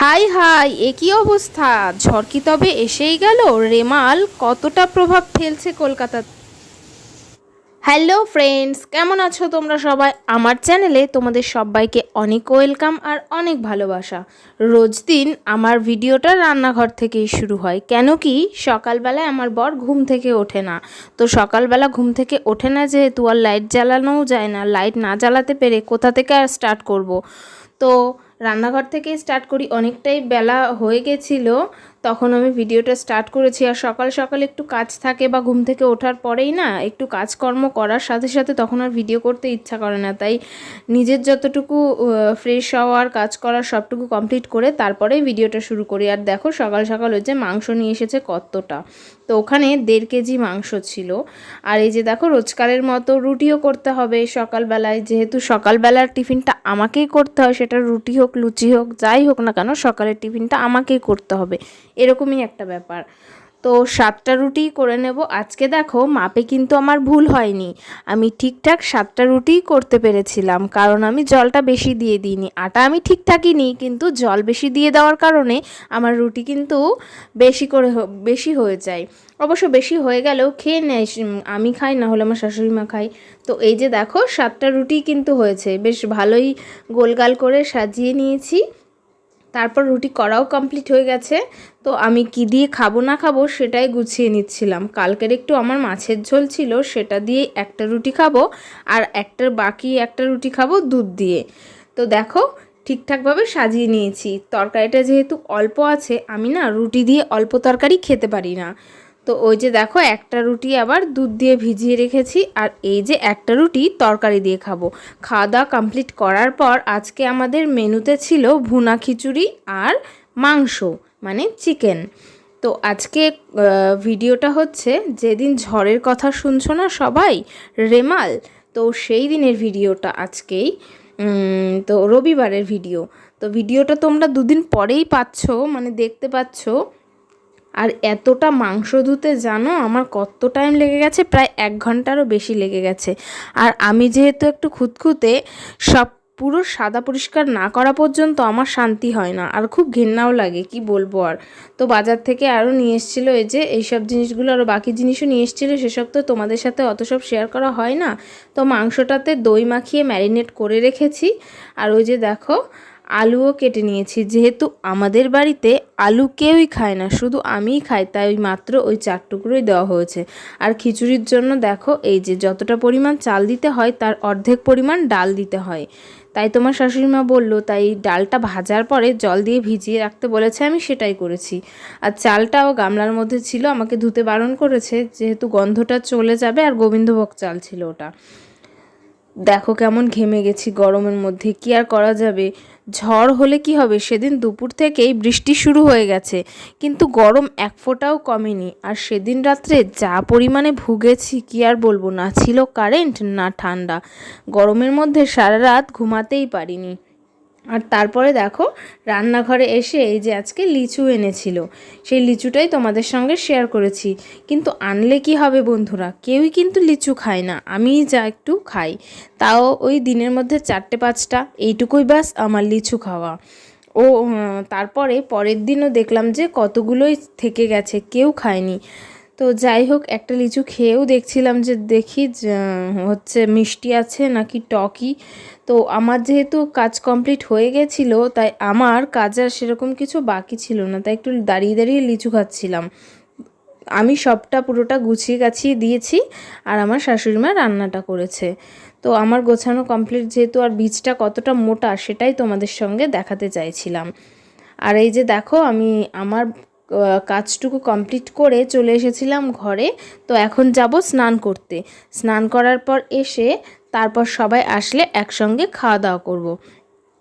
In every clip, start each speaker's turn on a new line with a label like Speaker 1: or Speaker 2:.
Speaker 1: High high, এ কী অবস্থা? ঝড় কি তবে এসেই গেল? রেমাল, কতটা প্রভাব ফেলছে কলকাতা হ্যালো ফ্রেন্ডস কেমন আছো তোমরা সবাই? আমার চ্যানেলে তোমাদের সবাইকে অনেক ওয়েলকাম আর অনেক ভালোবাসা। রোজ দিন আমার ভিডিওটা রান্নাঘর থেকেই শুরু হয়। কেন কি সকালবেলায় আমার বর ঘুম থেকে ওঠে না। তো সকালবেলা ঘুম থেকে ওঠে না যেহেতু আর লাইট জ্বালানোও যায় না। লাইট না জ্বালাতে পেরে কোথা থেকে আর স্টার্ট করব? তো রান্নাঘর থেকে স্টার্ট করি। অনেকটাই বেলা হয়ে গেছিল। তখন আমি ভিডিওটা স্টার্ট করেছি। আর সকাল সকাল একটু কাজ থাকে বা ঘুম থেকে ওঠার পরেই না একটু কাজকর্ম করার সাথে সাথে তখন আর ভিডিও করতে ইচ্ছা করে না। তাই নিজের যতটুকু ফ্রেশ হওয়ার, কাজ করার সবটুকু কমপ্লিট করে তারপরেই ভিডিওটা শুরু করি। আর দেখো সকাল সকাল হচ্ছে মাংস নিয়ে এসেছে কতটা। তো ওখানে দেড় কেজি মাংস ছিল। আর এই যে দেখো রোজকারের মতো রুটিও করতে হবে সকালবেলায়। যেহেতু সকালবেলার টিফিনটা আমাকেই করতে হয়, সেটা রুটি হোক, লুচি হোক, যাই হোক না কেন সকালের টিফিনটা আমাকেই করতে হবে। এরকমই একটা ব্যাপার। তো সাতটা রুটি করে নেব। আজকে দেখো মাপে কিন্তু আমার ভুল হয়নি। আমি ঠিকঠাক সাতটা রুটিই করতে পেরেছিলাম, কারণ আমি জলটা বেশি দিয়ে দিইনি। আটা আমি ঠিকঠাকই নিই, কিন্তু জল বেশি দিয়ে দেওয়ার কারণে আমার রুটি কিন্তু বেশি করে বেশি হয়ে যায়। অবশ্য বেশি হয়ে গেলেও খেয়ে নেয় আমি খাই, না হলে আমার শাশুড়ি মা খাই তো এই যে দেখো সাতটা রুটি কিন্তু হয়েছে। বেশ ভালোই গোলগাল করে সাজিয়ে নিয়েছি। তারপর রুটি করাও কমপ্লিট হয়ে গেছে। তো আমি কি দিয়ে খাব না খাব সেটাই গুছিয়ে নিচ্ছিলাম। কালকের একটু আমার মাছের ঝোল ছিল, সেটা দিয়ে একটা রুটি খাব আর একটার বাকি একটা রুটি খাব দুধ দিয়ে। তো দেখো, ঠিকঠাকভাবে সাজিয়ে নিয়েছি। তরকারিটা যেহেতু অল্প আছে, আমি না রুটি দিয়ে অল্প তরকারি খেতে পারি না। তো ওই যে দেখো, একটা রুটি আবার দুধ দিয়ে ভিজিয়ে রেখেছি আর এই যে একটা রুটি তরকারি দিয়ে খাব। খাওয়া দাওয়া কমপ্লিট করার পর আজকে আমাদের মেনুতে ছিল ভুনা খিচুড়ি আর মাংস মানে চিকেন। তো আজকে ভিডিওটা হচ্ছে যেদিন ঝড়ের কথা শুনছো না সবাই? রেমাল। তো সেই দিনের ভিডিওটা আজকেই তো রবিবারের ভিডিও। তো ভিডিওটা তোমরা দুদিন পরেই পাচ্ছ মানে দেখতে পাচ্ছ। আর এতটা মাংস ধুতে জানো আমার কত টাইম লেগে গেছে? প্রায় এক ঘন্টারও বেশি লেগে গেছে। আর আমি যেহেতু একটু খুঁতখুঁতে, সব পুরো সাদা পরিষ্কার না করা পর্যন্ত আমার শান্তি হয় না। আর খুব ঘেন্নাও লাগে, কি বলব আর। তো বাজার থেকে আরও নিয়ে এসেছিল এই যে, এইসব জিনিসগুলো, আরও বাকি জিনিসও নিয়ে এসেছিল। সেসব তো তোমাদের সাথে অত সব শেয়ার করা হয় না। তো মাংসটাতে দই মাখিয়ে ম্যারিনেট করে রেখেছি। আর ওই যে দেখো আলুও কেটে নিয়েছি। যেহেতু আমাদের বাড়িতে আলু কেউই খায় না, শুধু আমিই খাই, তাই ওই মাত্র ওই চার টুকরোই দেওয়া হয়েছে। আর খিচুড়ির জন্য দেখো, এই যে যতটা পরিমাণ চাল দিতে হয়, তার অর্ধেক পরিমাণ ডাল দিতে হয়। তাই তোমার শাশুড়ি মা বলল, তাই ডালটা ভাজার পরে জল দিয়ে ভিজিয়ে রাখতে বলেছে, আমি সেটাই করেছি। আর চালটাও গামলার মধ্যে ছিল, আমাকে ধুতে বারণ করেছে, যেহেতু গন্ধটা চলে যাবে, আর গোবিন্দভোগ চাল ছিল ওটা। দেখো কেমন ঘেমে গেছি গরমের মধ্যে, কি আর করা যাবে? ঝড় হলে কি হবে? সেদিন দুপুর থেকেই বৃষ্টি শুরু হয়ে গেছে, কিন্তু গরম এক ফোঁটাও কমেনি। আর সেদিন রাত্রে যা পরিমাণে ভুগেছি, কি আর বলব? না ছিল কারেন্ট, না ঠান্ডা। গরমের মধ্যে সারা রাত ঘুমাতেই পারিনি। আর তারপরে দেখো, রান্নাঘরে এসে এই যে আজকে লিচু এনেছিল, সেই লিচুটাই তোমাদের সঙ্গে শেয়ার করেছি। কিন্তু আনলে কি হবে বন্ধুরা? কেউই কিন্তু লিচু খায় না, আমিই যা একটু খাই। তাও ওই দিনের মধ্যে চারটে পাঁচটা, এইটুকুই ব্যাস আমার লিচু খাওয়া। ও তারপরে পরের দিনও দেখলাম যে কতগুলোই থেকে গেছে, কেউ খায়নি। তো যাই হোক, একটা লিচু খেয়েও দেখছিলাম যে দেখি হচ্ছে মিষ্টি আছে নাকি টকি। তো আমার যেহেতু কাজ কমপ্লিট হয়ে গেছিল, তাই আমার কাজ আর সেরকম কিছু বাকি ছিল না, তাই একটু দাঁড়িয়ে দাঁড়িয়ে লিচু খাচ্ছিলাম। আমি সবটা পুরোটা গুছিয়ে গাছিয়ে দিয়েছি আর আমার শাশুড়ি মা রান্নাটা করেছে। তো আমার গোছানো কমপ্লিট যেহেতু আর বীজটা কতটা মোটা সেটাই তোমাদের সঙ্গে দেখাতে চাইছিলাম। আর এই যে দেখো, আমি আমার কাজটুকু কমপ্লিট করে চলে এসেছিলাম ঘরে। তো এখন যাব স্নান করতে। স্নান করার পর এসে তারপর সবাই আসলে একসঙ্গে খাওয়া দাওয়া করব।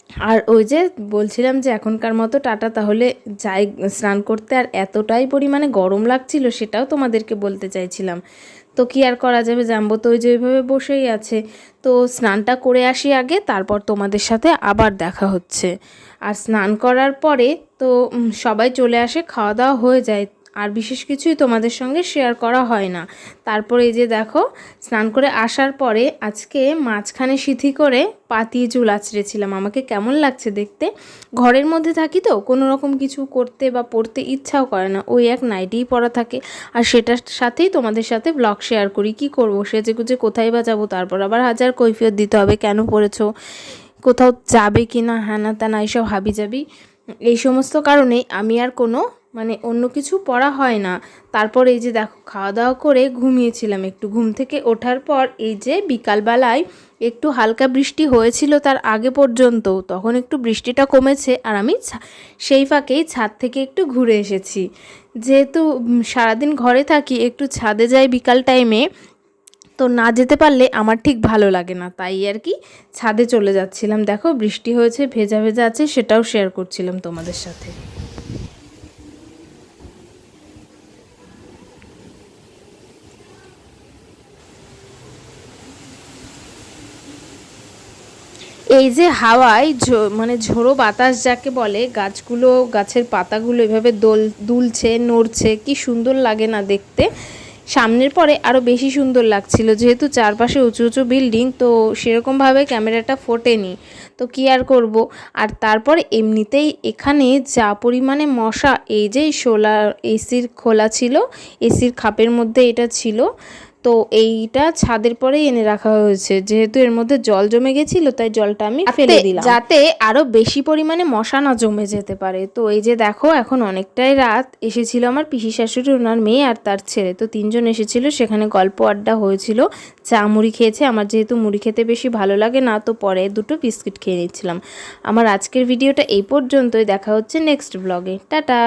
Speaker 1: আর ওই যে বলছিলাম যে এখনকার মতো টাটা, তাহলে যাই স্নান করতে। আর এতটাই পরিমাণে গরম লাগছিল সেটাও তোমাদেরকে বলতে চাইছিলাম। তো কি আর করা যাবে? জানব তো ওই যে ওইভাবে বসেই আছে। তো স্নানটা করে আসি আগে, তারপর তোমাদের সাথে আবার দেখা হচ্ছে। আর স্নান করার পরে তো সবাই চলে আসে, খাওয়া দাওয়া হয়ে যায়। আর বিশেষ কিছুই তোমাদের সঙ্গে শেয়ার করা হয় না। তারপরে এই যে দেখো, স্নান করে আসার পরে আজকে মাঝখানে সিথি করে পাতিয়ে চুল আছড়েছিলাম আমাকে কেমন লাগছে দেখতে? ঘরের মধ্যে থাকি তো, কোনো রকম কিছু করতে বা পড়তে ইচ্ছাও করে না। ওই এক নাইটেই পরা থাকে। আর সেটার সাথেই তোমাদের সাথে ব্লগ শেয়ার করি। কি করব? সেজে গুজে কোথায় বা যাব? তারপর আবার হাজার কৈফিয়ত দিতে হবে। কেন পড়েছো? কোথাও যাবে কি না? হ্যাঁ না তা না এইসব হাবি যাবি এই সমস্ত কারণেই আমি আর কোনো মানে অন্য কিছু পড়া হয় না। তারপর এই যে দেখো খাওয়া দাওয়া করে ঘুমিয়েছিলাম একটু। ঘুম থেকে ওঠার পর এই যে বিকালবেলায় একটু হালকা বৃষ্টি হয়েছিল তার আগে পর্যন্ত, তখন একটু বৃষ্টিটা কমেছে আর আমি সেই ফাঁকেই ছাদ থেকে একটু ঘুরে এসেছি। যেহেতু সারাদিন ঘরে থাকি, একটু ছাদে যাই বিকাল টাইমে, তো না যেতে পারলে আমার ঠিক ভালো লাগে না। তাই আর কি ছাদে চলে যাচ্ছিলাম। দেখো, বৃষ্টি হয়েছে, ভেজা ভেজা আছে, সেটাও শেয়ার করছিলাম তোমাদের সাথে। এই যে হাওয়ায় মানে ঝোড়ো বাতাস যাকে বলে, গাছগুলো, গাছের পাতাগুলো এভাবে দোল, দুলছে, নড়ছে, কি সুন্দর লাগে না দেখতে। সামনের পরে আরও বেশি সুন্দর লাগছিল, যেহেতু চারপাশে উঁচু উঁচু বিল্ডিং, তো সেরকমভাবে ক্যামেরাটা ফোটেনি। তো কি আর করব? আর তারপর এমনিতেই এখানে যা পরিমাণে মশা, এই যে সোলার এসির খোলা ছিল, এসির খাপের মধ্যে এটা ছিল। তো এইটা ছাদের পরেই এনে রাখা হয়েছে। যেহেতু এর মধ্যে জল জমে গেছিল তাই জলটা আমি ফেলে দিলাম। যাতে আরও বেশি পরিমাণে মশা না জমে যেতে পারে। তো এই যে দেখো এখন অনেকটাই রাত। এসেছিল আমার পিসি শাশুড়ি ওনার মেয়ে আর তার ছেলে। তো তিনজন এসেছিল সেখানে গল্প আড্ডা হয়েছিল। চা মুড়ি খেয়েছে। আমার যেহেতু মুড়ি খেতে বেশি ভালো লাগে না তো পরে দুটো বিস্কিট খেয়ে নিচ্ছিলাম। আমার আজকের ভিডিওটা এই পর্যন্তই। দেখা হচ্ছে নেক্সট ব্লগে। টাটা!